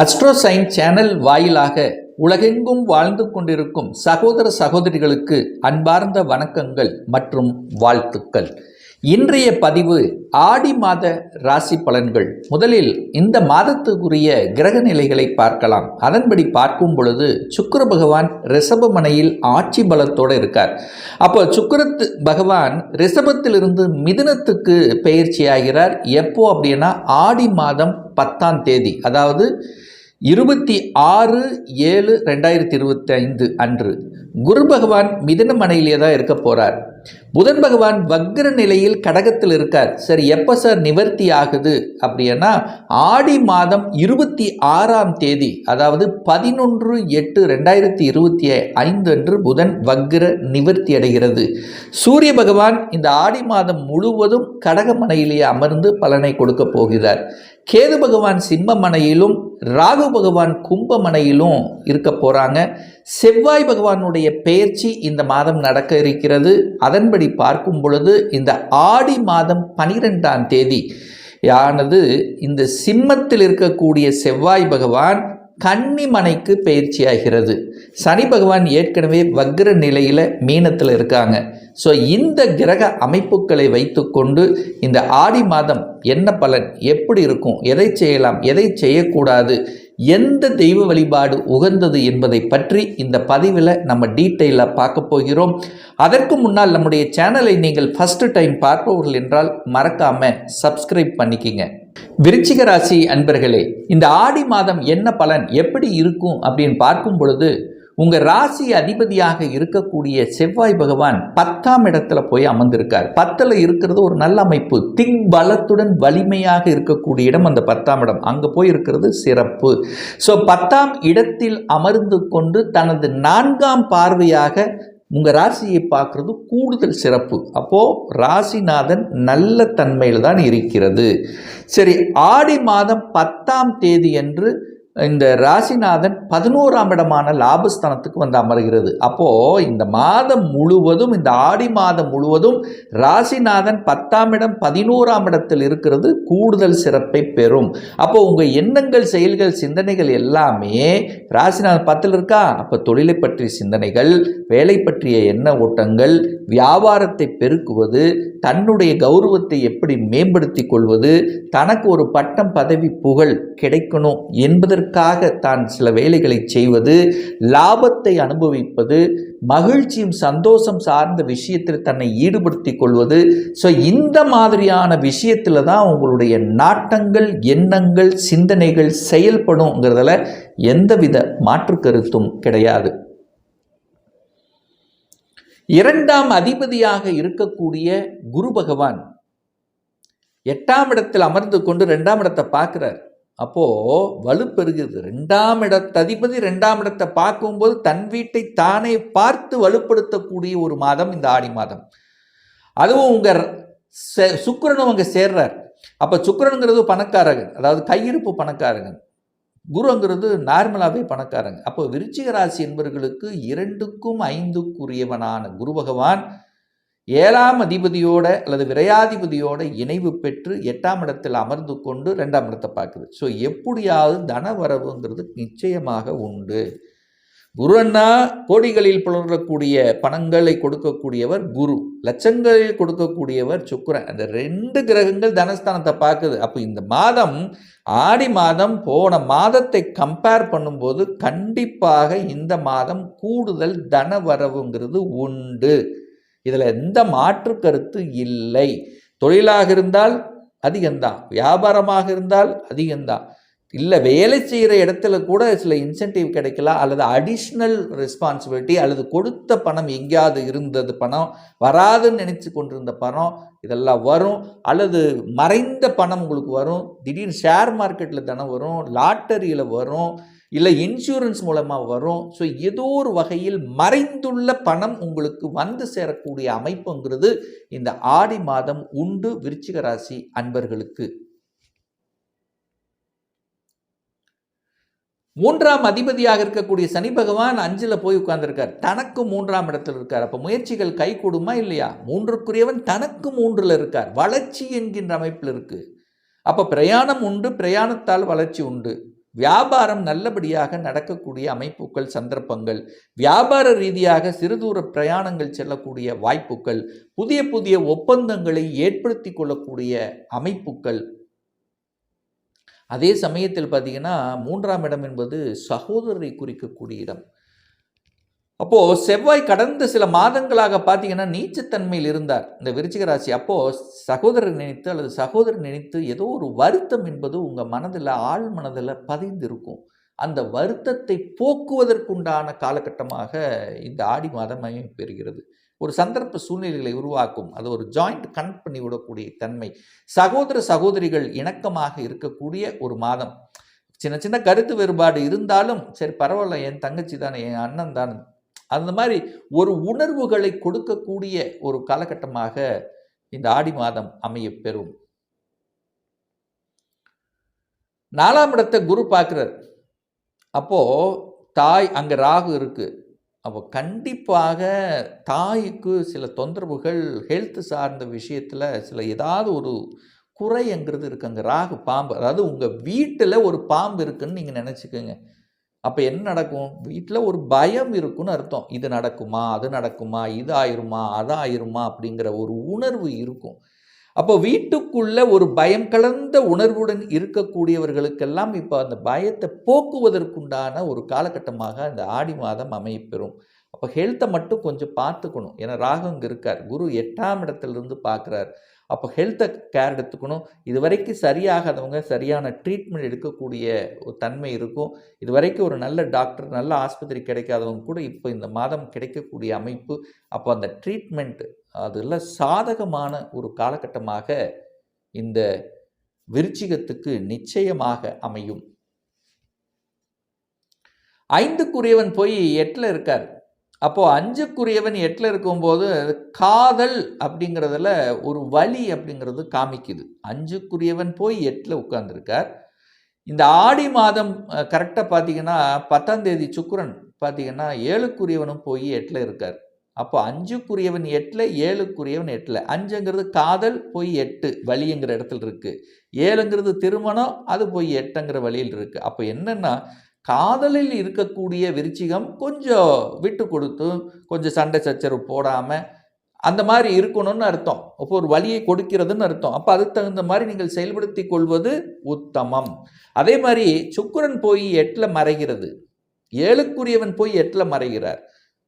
அஸ்ட்ரோசைன் channel வாயிலாக உலகெங்கும் வாழ்ந்து கொண்டிருக்கும் சகோதர சகோதரிகளுக்கு அன்பார்ந்த வணக்கங்கள் மற்றும் வாழ்த்துக்கள். இன்றைய பதிவு ஆடி மாத ராசி பலன்கள். முதலில் இந்த மாதத்துக்குரிய கிரக நிலைகளை பார்க்கலாம். அதன்படி பார்க்கும் பொழுது சுக்கர பகவான் ரிஷபமனையில் ஆட்சி பலத்தோடு இருக்கார். அப்போ சுக்கரத்து பகவான் ரிஷபத்திலிருந்து மிதுனத்துக்கு பெயர்ச்சியாகிறார். எப்போ அப்படின்னா ஆடி மாதம் பத்தாம் தேதி. அதாவது இருபத்தி ஆறு ஏழு ரெண்டாயிரத்தி இருபத்தி ஐந்து அன்று குரு பகவான் மிதன மனையிலே தான் இருக்க போகிறார் புதன் பகவான் வக்ர நிலையில் கடகத்தில் இருக்கார். சரி எப்போ சார் நிவர்த்தி ஆகுது அப்படின்னா ஆடி மாதம் இருபத்தி ஆறாம் தேதி அதாவது பதினொன்று எட்டு ரெண்டாயிரத்தி இருபத்தி ஐந்து அன்று புதன் வக்ர நிவர்த்தி அடைகிறது. சூரிய பகவான் இந்த ஆடி மாதம் முழுவதும் கடகமனையிலேயே அமர்ந்து பலனை கொடுக்க போகிறார். கேது பகவான் சிம்மமனையிலும் ராகு பகவான் கும்பமனையிலும் இருக்க போகிறாங்க செவ்வாய் பகவானுடைய பெயர்ச்சி இந்த மாதம் நடக்க இருக்கிறது. அதன்படி பார்க்கும் பொழுது இந்த ஆடி மாதம் பனிரெண்டாம் தேதி யானது இந்த சிம்மத்தில் இருக்கக்கூடிய செவ்வாய் பகவான் கன்னிமனைக்கு பயிற்சியாகிறது. சனி பகவான் ஏற்கனவே வக்ர நிலையில் மீனத்தில் இருக்காங்க. ஸோ இந்த கிரக அமைப்புகளை வைத்துக்கொண்டு இந்த ஆடி மாதம் என்ன பலன் எப்படி இருக்கும் எதை செய்யலாம் எதை செய்யக்கூடாது எந்த தெய்வ வழிபாடு உகந்தது என்பதை பற்றி இந்த பதிவில் நம்ம டீட்டெயிலாக பார்க்க போகிறோம். அதற்கு முன்னால் நம்முடைய சேனலை நீங்கள் ஃபஸ்ட்டு டைம் பார்ப்பவர்கள் என்றால் மறக்காமல் சப்ஸ்கிரைப் பண்ணிக்கிங்க. விருச்சிக ராசி அன்பர்களே இந்த ஆடி மாதம் என்ன பலன் எப்படி இருக்கும் அப்படின்னு பார்க்கும் பொழுது உங்கள் ராசி அதிபதியாக இருக்கக்கூடிய செவ்வாய் பகவான் பத்தாம் இடத்துல போய் அமர்ந்திருக்கார். பத்தில் இருக்கிறது ஒரு நல்ல அமைப்பு. திங் பலத்துடன் வலிமையாக இருக்கக்கூடிய இடம் அந்த பத்தாம் இடம். அங்கே போய் இருக்கிறது சிறப்பு. ஸோ பத்தாம் இடத்தில் அமர்ந்து கொண்டு தனது நான்காம் பார்வையாக உங்கள் ராசியை பார்க்குறது கூடுதல் சிறப்பு. அப்போது ராசிநாதன் நல்ல தன்மையில் தான் இருக்கிறது. சரி ஆடி மாதம் பத்தாம் தேதி அன்று இந்த ராசிநாதன் பதினோராம் இடமான லாபஸ்தானத்துக்கு வந்து அமர்கிறது. அப்போது இந்த மாதம் முழுவதும் இந்த ஆடி மாதம் முழுவதும் ராசிநாதன் பத்தாம் இடம் பதினோராம் இடத்தில் இருக்கிறது. கூடுதல் சிறப்பை பெறும். அப்போது உங்கள் எண்ணங்கள் செயல்கள் சிந்தனைகள் எல்லாமே ராசிநாதன் பத்தில் இருக்கா? அப்போ தொழிலை பற்றிய சிந்தனைகள் வேலை பற்றிய எண்ண ஓட்டங்கள் வியாபாரத்தை பெருக்குவது தன்னுடைய கௌரவத்தை எப்படி மேம்படுத்தி கொள்வது தனக்கு ஒரு பட்டம் பதவி புகழ் கிடைக்கணும் என்பதற்கு என்பதற்காக தான் சில வேலைகளை செய்வது லாபத்தை அனுபவிப்பது மகிழ்ச்சியும் சந்தோஷம் சார்ந்த விஷயத்தில் தன்னை ஈடுபடுத்தி கொள்வது. ஸோ இந்த மாதிரியான விஷயத்தில் தான் உங்களுடைய நாட்டங்கள் எண்ணங்கள் சிந்தனைகள் செயல்படுங்கிறதுல எந்தவித மாற்று கருத்தும் கிடையாது. இரண்டாம் அதிபதியாக இருக்கக்கூடிய குரு பகவான் எட்டாம் இடத்தில் அமர்ந்து கொண்டு ரெண்டாம் இடத்தை பார்க்குறார். அப்போது வலுப்பெறுகிறது. ரெண்டாம் இடத்த அதிபதி ரெண்டாம் இடத்தை பார்க்கும்போது தன் வீட்டை தானே பார்த்து வலுப்படுத்தக்கூடிய ஒரு மாதம் இந்த ஆடி மாதம். அதுவும் உங்கள் சுக்கரனும் அங்கே சேர்றார். அப்போ சுக்கரனுங்கிறது பணக்காரகன் அதாவது கையிருப்பு பணக்காரகன். குருங்கிறது நார்மலாகவே பணக்காரங்க. அப்போ விருச்சிக ராசி என்பவர்களுக்கு இரண்டுக்கும் ஐந்துக்குரியவனான குரு பகவான் ஏழாம் அதிபதியோட அல்லது விரையாதிபதியோட இணைவு பெற்று எட்டாம் இடத்தில் அமர்ந்து கொண்டு ரெண்டாம் இடத்தை பார்க்குது. ஸோ எப்படியாவது தன வரவுங்கிறது நிச்சயமாக உண்டு. குருன்னா கோடிகளில் புலரக்கூடிய பணங்களை கொடுக்கக்கூடியவர் குரு. லட்சங்களில் கொடுக்கக்கூடியவர் சுக்கரன். அந்த ரெண்டு கிரகங்கள் தனஸ்தானத்தை பார்க்குது. அப்போ இந்த மாதம் ஆடி மாதம் போன மாதத்தை கம்பேர் பண்ணும்போது கண்டிப்பாக இந்த மாதம் கூடுதல் தன வரவுங்கிறது உண்டு. இதில் எந்த மாற்று கருத்து இல்லை. தொழிலாக இருந்தால் அதிகம்தான். வியாபாரமாக இருந்தால் அதிகம்தான். இல்லை வேலை செய்கிற இடத்துல கூட சில இன்சென்டிவ் கிடைக்கலாம். அல்லது அடிஷ்னல் ரெஸ்பான்சிபிலிட்டி அல்லது கொடுத்த பணம் எங்கேயாவது இருந்தது பணம் வராதுன்னு நினச்சி கொண்டிருந்த பணம் இதெல்லாம் வரும். அல்லது மறைந்த பணம் உங்களுக்கு வரும். திடீர்னு ஷேர் மார்க்கெட்டில் தானே வரும். லாட்டரியில் வரும். இல்லை இன்சூரன்ஸ் மூலமாக வரும். ஸோ ஏதோ ஒரு வகையில் மறைந்துள்ள பணம் உங்களுக்கு வந்து சேரக்கூடிய அமைப்புங்கிறது இந்த ஆடி மாதம் உண்டு விருச்சிக ராசி அன்பர்களுக்கு. மூன்றாம் அதிபதியாக இருக்கக்கூடிய சனி பகவான் அஞ்சில் போய் உட்கார்ந்துருக்கார். தனக்கு மூன்றாம் இடத்தில் இருக்கார். அப்போ முயற்சிகள் கை கூடுமா இல்லையா? மூன்றுக்குரியவன் தனக்கு மூன்றில் இருக்கார். வளர்ச்சி என்கின்ற அமைப்பில் இருக்குது அப்போ பிரயாணம் உண்டு. பிரயாணத்தால் வளர்ச்சி உண்டு. வியாபாரம் நல்லபடியாக நடக்கக்கூடிய அமைப்புகள் சந்தர்ப்பங்கள் வியாபார ரீதியாக சிறுதூர பிரயாணங்கள் செல்லக்கூடிய வாய்ப்புகள் புதிய புதிய ஒப்பந்தங்களை ஏற்படுத்தி கொள்ளக்கூடிய அமைப்புகள் அதே சமயத்தில் பார்த்தீங்கன்னா மூன்றாம் இடம் என்பது சகோதரரை குறிக்கக்கூடிய இடம். அப்போ செவ்வாய் கடந்த சில மாதங்களாக பார்த்தீங்கன்னா நீச்சத்தன்மையில் இருந்தார். இந்த விருச்சிக ராசி அப்போ சகோதரர் நினைத்து அல்லது சகோதரர் நினைத்து ஏதோ ஒரு வருத்தம் என்பது உங்க மனதில் ஆழ் மனதில் பதிந்திருக்கும். அந்த வருத்தத்தை போக்குவதற்குண்டான காலகட்டமாக இந்த ஆடி மாதம் பெறுகிறது. ஒரு சந்தர்ப்ப சூழ்நிலைகளை உருவாக்கும். அது ஒரு ஜாயிண்ட் கனெக்ட் பண்ணி விடக்கூடிய தன்மை. சகோதர சகோதரிகள் இணக்கமாக இருக்கக்கூடிய ஒரு மாதம். சின்ன சின்ன கருத்து வேறுபாடு இருந்தாலும் சரி பரவாயில்ல என் தங்கச்சி தானே என் அண்ணன் தான் அந்த மாதிரி ஒரு உணர்வுகளை கொடுக்கக்கூடிய ஒரு காலகட்டமாக இந்த ஆடி மாதம் அமைய பெறும். நாலாம் இடத்தை குரு பார்க்குறார். அப்போ தாய் அங்கே ராகு இருக்கு. அப்போ கண்டிப்பாக தாய்க்கு சில தொந்தரவுகள் ஹெல்த் சார்ந்த விஷயத்தில் சில ஏதாவது ஒரு குறைங்கிறது இருக்குது அங்கே ராகு பாம்பு அதாவது உங்கள் வீட்டில் ஒரு பாம்பு இருக்குன்னு நீங்கள் நினச்சிக்கோங்க. அப்போ என்ன நடக்கும்? வீட்டில் ஒரு பயம் இருக்குன்னு அர்த்தம். இது நடக்குமா? அது நடக்குமா? இது ஆயிருமா? அது ஆயிருமா? அப்படிங்கிற ஒரு உணர்வு இருக்கும். அப்போ வீட்டுக்குள்ள ஒரு பயம் கலந்த உணர்வுடன் இருக்கக்கூடியவர்களுக்கெல்லாம் இப்போ அந்த பயத்தை போக்குவதற்குண்டான ஒரு காலகட்டமாக அந்த ஆடி மாதம் அமையப்பெறும். அப்போ ஹெல்த்தை மட்டும் கொஞ்சம் பார்த்துக்கணும். ஏன்னா ராகு இங்கே இருக்கார். குரு எட்டாம் இடத்துலேருந்து பார்க்குறார். அப்போ ஹெல்த்தை கேர் எடுத்துக்கணும். இது வரைக்கும் சரியாகாதவங்க சரியான ட்ரீட்மெண்ட் எடுக்கக்கூடிய ஒரு தன்மை இருக்கும். இது வரைக்கும் ஒரு நல்ல டாக்டர் நல்ல ஆஸ்பத்திரி கிடைக்காதவங்க கூட இப்போ இந்த மாதம் கிடைக்கக்கூடிய அமைப்பு அப்போ அந்த ட்ரீட்மெண்ட் அதில் சாதகமான ஒரு காலகட்டமாக இந்த விருச்சிகத்துக்கு நிச்சயமாக அமையும். ஐந்துக்குரியவன் போய் எட்டில் இருக்கார். அப்போது அஞ்சுக்குரியவன் எட்டில் இருக்கும்போது காதல் அப்படிங்கிறதுல ஒரு வழி அப்படிங்கிறது காமிக்குது. அஞ்சுக்குரியவன் போய் எட்டில் உட்கார்ந்துருக்கார். இந்த ஆடி மாதம் கரெக்டாக பார்த்தீங்கன்னா பத்தாம் தேதி சுக்குரன் பார்த்தீங்கன்னா ஏழுக்குரியவனும் போய் எட்டில் இருக்கார். அப்போ அஞ்சுக்குரியவன் எட்டில் ஏழுக்குரியவன் எட்டில். அஞ்சுங்கிறது காதல் போய் எட்டு வழிங்கிற இடத்துல இருக்குது ஏழுங்கிறது திருமணம் அது போய் எட்டுங்கிற வழியில் இருக்குது அப்போ என்னென்னா காதலில் இருக்கக்கூடிய விருச்சிகம் கொஞ்சம் விட்டு கொடுத்து கொஞ்சம் சண்டை சச்சரவு போடாமல் அந்த மாதிரி இருக்கணும்னு அர்த்தம். அப்போ ஒரு வழியை கொடுக்கிறதுன்னு அர்த்தம். அப்போ அதுக்கு தகுந்த மாதிரி நீங்கள் செயல்படுத்தி கொள்வது உத்தமம். அதே மாதிரி சுக்கரன் போய் எட்டில் மறைகிறது. ஏழுக்குரியவன் போய் எட்டில் மறைகிறார்.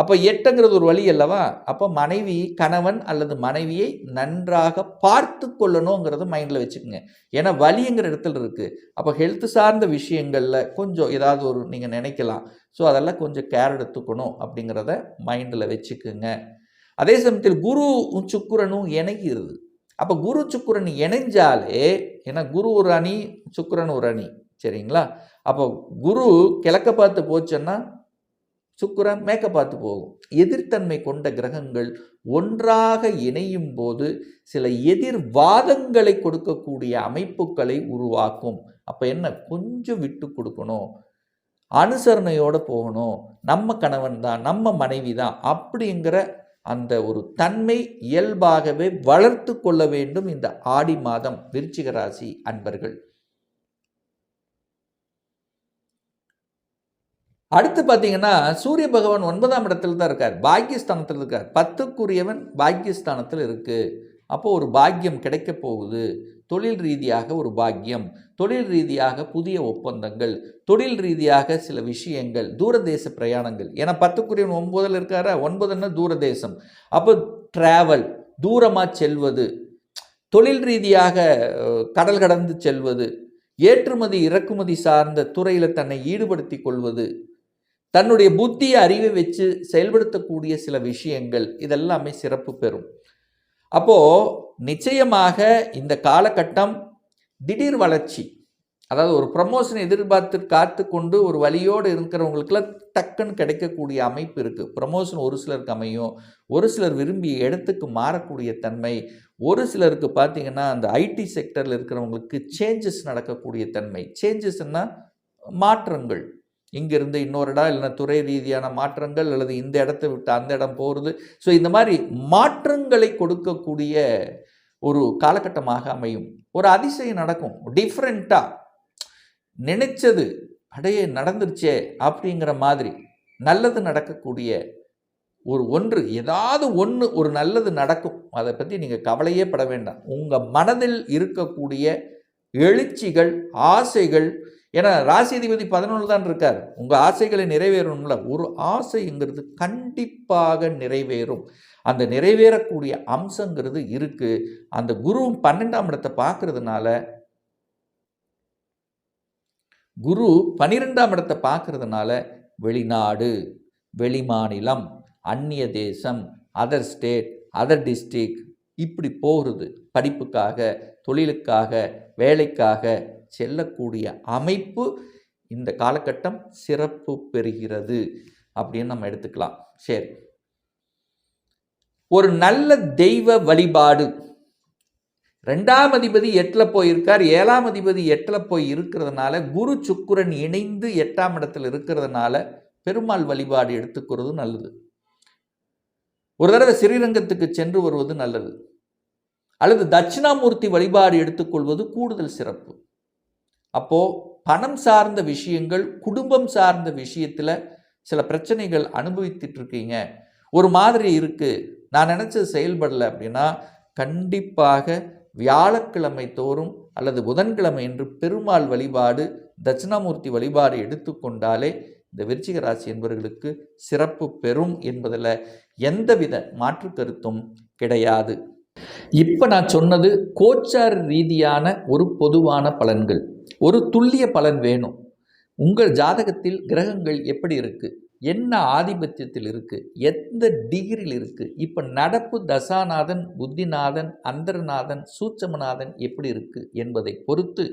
அப்போ எட்டுங்கிறது ஒரு வழி அல்லவா? அப்போ மனைவி கணவன் அல்லது மனைவியை நன்றாக பார்த்து கொள்ளணுங்கிறத மைண்டில் வச்சுக்கோங்க. ஏன்னா வலிங்கிற இடத்துல இருக்குது அப்போ ஹெல்த் சார்ந்த விஷயங்களில் கொஞ்சம் ஏதாவது ஒரு நீங்கள் நினைக்கலாம். ஸோ அதெல்லாம் கொஞ்சம் கேர் எடுத்துக்கணும் அப்படிங்கிறத மைண்டில் வச்சுக்குங்க. அதே சமயத்தில் குரு சுக்குரனும் இணைகிறது. அப்போ குரு சுக்குரன் இணைஞ்சாலே ஏன்னா குரு ஒரு அணி சுக்குரன் ஒரு அணி. சரிங்களா? அப்போ குரு கிழக்க பார்த்து போச்சுன்னா சுக்கரன் மேக்க பார்த்து போகும். எதிர்த்தன்மை கொண்ட கிரகங்கள் ஒன்றாக இணையும் போது சில எதிர்வாதங்களை கொடுக்கக்கூடிய அமைப்புகளை உருவாக்கும். அப்போ என்ன? கொஞ்சம் விட்டு கொடுக்கணும். அனுசரணையோடு போகணும். நம்ம கணவன் தான் நம்ம மனைவி தான் அப்படிங்கிற அந்த ஒரு தன்மை இயல்பாகவே வளர்த்து கொள்ள வேண்டும் இந்த ஆடி மாதம் விருச்சிக ராசி அன்பர்கள். அடுத்து பார்த்தீங்கன்னா சூரிய பகவான் ஒன்பதாம் இடத்துல தான் இருக்கார். பாக்கியஸ்தானத்தில் இருக்கார். பத்துக்குரியவன் பாக்கியஸ்தானத்தில் இருக்குது அப்போது ஒரு பாக்கியம் கிடைக்க போகுது. தொழில் ரீதியாக ஒரு பாக்கியம். தொழில் ரீதியாக புதிய ஒப்பந்தங்கள். தொழில் ரீதியாக சில விஷயங்கள். தூரதேச பிரயாணங்கள். ஏன்னா பத்துக்குரியவன் ஒன்பதில் இருக்காரா? ஒன்பதுன்னா தூரதேசம். அப்போ ட்ராவல் தூரமாக செல்வது. தொழில் ரீதியாக கடல் கடந்து செல்வது. ஏற்றுமதி இறக்குமதி சார்ந்த துறையில் தன்னை ஈடுபடுத்தி கொள்வது. தன்னுடைய புத்திய அறிவை வச்சு செயல்படுத்தக்கூடிய சில விஷயங்கள் இதெல்லாமே சிறப்பு பெறும். அப்போது நிச்சயமாக இந்த காலகட்டம் திடீர் வளர்ச்சி. அதாவது ஒரு ப்ரமோஷன் எதிர்பார்த்து காத்து கொண்டு ஒரு வழியோடு இருக்கிறவங்களுக்குலாம் டக்குன்னு கிடைக்கக்கூடிய அமைப்பு இருக்குது ப்ரமோஷன் ஒரு சிலருக்கு அமையும். ஒரு சிலர் விரும்பிய இடத்துக்கு மாறக்கூடிய தன்மை. ஒரு சிலருக்கு பார்த்திங்கன்னா அந்த ஐடி செக்டரில் இருக்கிறவங்களுக்கு சேஞ்சஸ் நடக்கக்கூடிய தன்மை. சேஞ்சஸ்னால் மாற்றங்கள். இங்கிருந்து இன்னொரு இடம் இல்லைன்னா துறை ரீதியான மாற்றங்கள் அல்லது இந்த இடத்த விட்டு அந்த இடம் போகிறது ஸோ இந்த மாதிரி மாற்றங்களை கொடுக்கக்கூடிய ஒரு காலகட்டமாக அமையும். ஒரு அதிசயம் நடக்கும். டிஃப்ரெண்ட்டாக நினைச்சது அடையே நடந்துருச்சே அப்படிங்கிற மாதிரி நல்லது நடக்கக்கூடிய ஒரு ஒன்று ஏதாவது ஒன்று ஒரு நல்லது நடக்கும். அதை பற்றி நீங்கள் கவலையே பட வேண்டாம். உங்கள் மனதில் இருக்கக்கூடிய எழுச்சிகள் ஆசைகள் ஏன்னா ராசிதிபதி பதினொன்று தான் இருக்கார். உங்கள் ஆசைகளை நிறைவேறணும்ல. ஒரு ஆசைங்கிறது கண்டிப்பாக நிறைவேறும். அந்த நிறைவேறக்கூடிய அம்சங்கிறது இருக்குது அந்த குருவும் பன்னெண்டாம் இடத்தை பார்க்கறதுனால குரு பன்னிரெண்டாம் இடத்தை பார்க்கறதுனால வெளிநாடு வெளிமாநிலம் அந்நிய தேசம் அதர் ஸ்டேட் அதர் டிஸ்ட்ரிக்ட் இப்படி போகிறது. படிப்புக்காக தொழிலுக்காக வேலைக்காக செல்லக்கூடிய அமைப்பு இந்த காலகட்டம் சிறப்பு பெறுகிறது அப்படின்னு நம்ம எடுத்துக்கலாம். சரி. ஒரு நல்ல தெய்வ வழிபாடு. ரெண்டாம் அதிபதி எட்டில் போயிருக்கார். ஏழாம் அதிபதி எட்டில் போய் இருக்கிறதுனால குரு சுக்குரன் இணைந்து எட்டாம் இடத்துல இருக்கிறதுனால பெருமாள் வழிபாடு எடுத்துக்கிறது நல்லது. ஒரு தடவை ஸ்ரீரங்கத்துக்கு சென்று வருவது நல்லது. அல்லது தட்சிணாமூர்த்தி வழிபாடு எடுத்துக்கொள்வது கூடுதல் சிறப்பு. அப்போ பணம் சார்ந்த விஷயங்கள் குடும்பம் சார்ந்த விஷயத்தில் சில பிரச்சனைகள் அனுபவித்துட்டு இருக்கீங்க ஒரு மாதிரி இருக்குது நான் நினச்சது செயல்படலை அப்படின்னா கண்டிப்பாக வியாழக்கிழமை தோறும் அல்லது புதன்கிழமை என்று பெருமாள் வழிபாடு தட்சிணாமூர்த்தி வழிபாடு எடுத்துக்கொண்டாலே இந்த விருச்சிக ராசி என்பவர்களுக்கு சிறப்பு பெறும் என்பதில் எந்தவித மாற்று கருத்தும் கிடையாது. இப்போ நான் சொன்னது கோச்சார் ரீதியான ஒரு பொதுவான பலன்கள். ஒரு துல்லிய பலன் வேணும். உங்கள் ஜாதகத்தில் கிரகங்கள் எப்படி இருக்குது என்ன ஆதிபத்தியத்தில் இருக்குது எந்த டிகிரியில் இருக்குது இப்போ நடப்பு தசாநாதன் புத்திநாதன் அந்தரநாதன் சூட்சமநாதன் எப்படி இருக்குது என்பதை பொறுத்து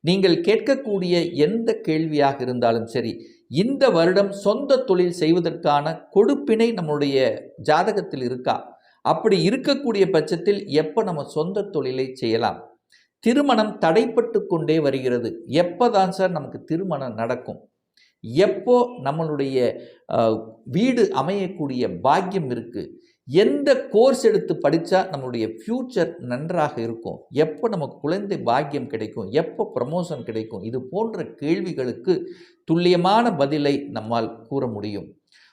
நீங்கள் கேட்கக்கூடிய எந்த கேள்வியாக இருந்தாலும் சரி இந்த வருடம் சொந்த தொழில் செய்வதற்கான கொடுப்பினை நம்முடைய ஜாதகத்தில் இருக்கா? அப்படி இருக்கக்கூடிய பட்சத்தில் எப்போ நம்ம சொந்த தொழிலை செய்யலாம்? திருமணம் தடைப்பட்டு கொண்டே வருகிறது. எப்போ தான் சார் நமக்கு திருமணம் நடக்கும்? எப்போ நம்மளுடைய வீடு அமையக்கூடிய பாக்கியம் இருக்குது எந்த கோர்ஸ் எடுத்து படித்தா நம்மளுடைய ஃப்யூச்சர் நன்றாக இருக்கும்? எப்போ நமக்கு குழந்தை பாக்கியம் கிடைக்கும்? எப்போ ப்ரமோஷன் கிடைக்கும்? இது போன்ற கேள்விகளுக்கு துல்லியமான பதிலை நம்மால் கூற முடியும்.